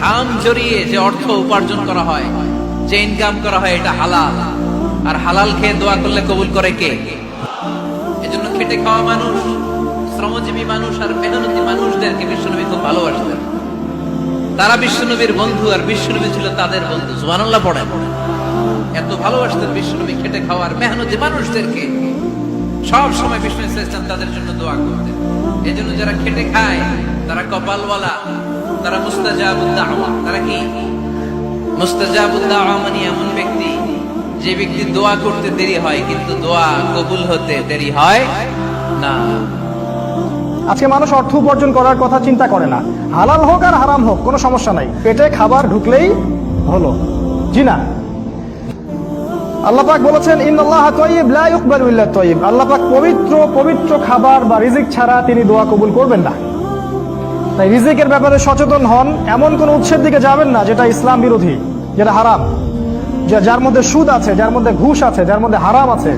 ঘাম জড়িয়ে যে অর্থ উপার্জন করা হয়, যে ইনকাম করা হয়, এটা হালাল। আর হালাল খেয়ে দোয়া করলে কবুল করে কে? এজন্য খেটে খাওয়া মানুষ, শ্রমজীবী মানুষ আর মেহনতি মানুষদেরকে বিশ্বনবী খুব ভালোবাসতেন। তারা বিশ্বনবীর বন্ধু আর বিশ্বনবী ছিল তাদের বন্ধু জুবানুল্লাহ পড়েন। এত ভালোবাসতেন বিশ্বনবী খেটে খাওয়ার মেহনতি মানুষদেরকে। সব সময় বিষ্ণু ইসলাম তাদের জন্য দোয়া করতেন। এই জন্য যারা খেটে খায়, তারা কপালওয়ালা। তারা মুস্তাজাবুদ্দাওয়া তারা কি? মুস্তাজাবুদ্দাওয়া মানে এমন ব্যক্তি যে ব্যক্তি দোয়া করতে দেরি হয়, কিন্তু দোয়া কবুল হতে দেরি হয় না। আজকে মানুষ অর্থ উপার্জন করার কথা চিন্তা করে না। হালাল হোক আর হারাম হোক, কোনো সমস্যা নাই। পেটে খাবার ঢুকলেই হলো। জি না। আল্লাহ পাক বলেছেন, ইন্নাল্লাহ তাইয়িব, লা ইকবালু ইল্লা তাইয়িব। আল্লাহ পাক পবিত্র পবিত্র খাবার বা রিজিক ছাড়া তিনি দোয়া কবুল করবেন না। তাই রিজিকের ব্যাপারে সচেতন হন। এমন কোন উৎসের দিকে যাবেন না যেটা ইসলাম বিরোধী, যেটা হারাম। যার মধ্যে সুদ আছে, যার মধ্যে ঘুষ আছে, যার মধ্যে হারাম আছে,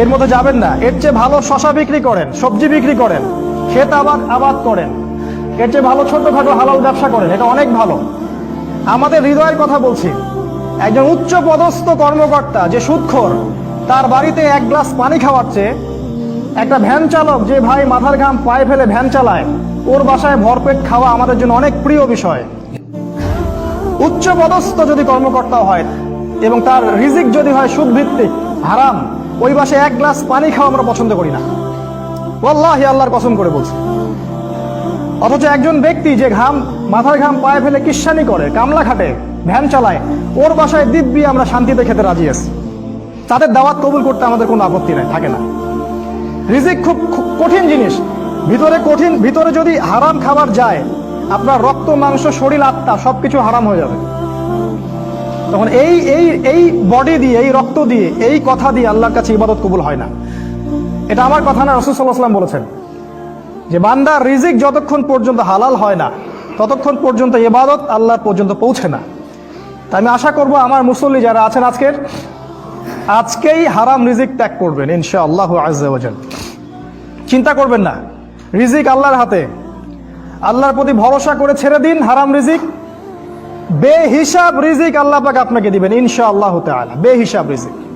এর মধ্যে যাবেন না। এর চেয়ে ভালো শশা বিক্রি করেন, সবজি বিক্রি করেন ক্ষেত আবাদ আবাদ করেন। এর চেয়ে ভালো ছোটখাটো হালাল ব্যবসা করেন, এটা অনেক ভালো। আমাদের হৃদয়ের কথা বলছি। একজন উচ্চ পদস্থ কর্মকর্তা যে সুদখোর, তার বাড়িতে এক গ্লাস পানি খাওয়াচ্ছে একটা ভ্যান চালক যে ভাই মাথার ঘাম পায়ে ফেলে ভ্যান চালায়। ওর বাসায় ভরপেট খাওয়া আমাদের জন্য অনেক প্রিয় বিষয়। উচ্চ পদস্থ যদি কর্মকর্তা হয় এবং তার রিজিক যদি হয় সুদ ভিত্তিক হারাম, ওই বাসে এক গ্লাস পানি খাওয়া আমরা পছন্দ করি না। ওয়াল্লাহি আল্লাহর কসম করে বলছি। অথচ একজন ব্যক্তি যে ঘাম, মাথার ঘাম পায়ে ফেলে কিস্সানি করে, কামলা খাটে, ভ্যান চালায়, ওর বাসায় দিব্যি আমরা শান্তিতে খেতে রাজি আছি। তাদের দাওয়াত কবুল করতে আমাদের কোনো আপত্তি নাই, থাকে না। রিজিক খুব কঠিন জিনিস। ভিতরে কঠিন, ভিতরে যদি হারাম খাবার যায়, আপনার রক্ত, মাংস, শরীর, আত্মা সবকিছু হারাম হয়ে যাবে। তখন এই এই এই বডি দিয়ে, এই রক্ত দিয়ে, এই কথা দিয়ে আল্লাহর কাছে ইবাদত কবুল হয় না। এটা আমার কথা না, রসুল সাল্লাহ সাল্লাম বলেছেন। যে বান্দার রিজিক যতক্ষণ পর্যন্ত হালাল হয় না, ততক্ষণ পর্যন্ত ইবাদত আল্লাহ পর্যন্ত পৌঁছে না। তাই আমি আশা করব আমার মুসল্লি যারা আছেন আজকের আজকেই হারাম রিজিক ত্যাগ করবেন ইনশা আল্লাহ আজাল চিন্তা করবেন না। রিজিক আল্লাহর হাতে। আল্লাহর প্রতি ভরসা করে ছেড়ে দিন হারাম রিজিক। বেহিসাব রিজিক আল্লাহ পাক আপনাকে দিবেন ইনশা আল্লাহ বে বেহিসাব রিজিক।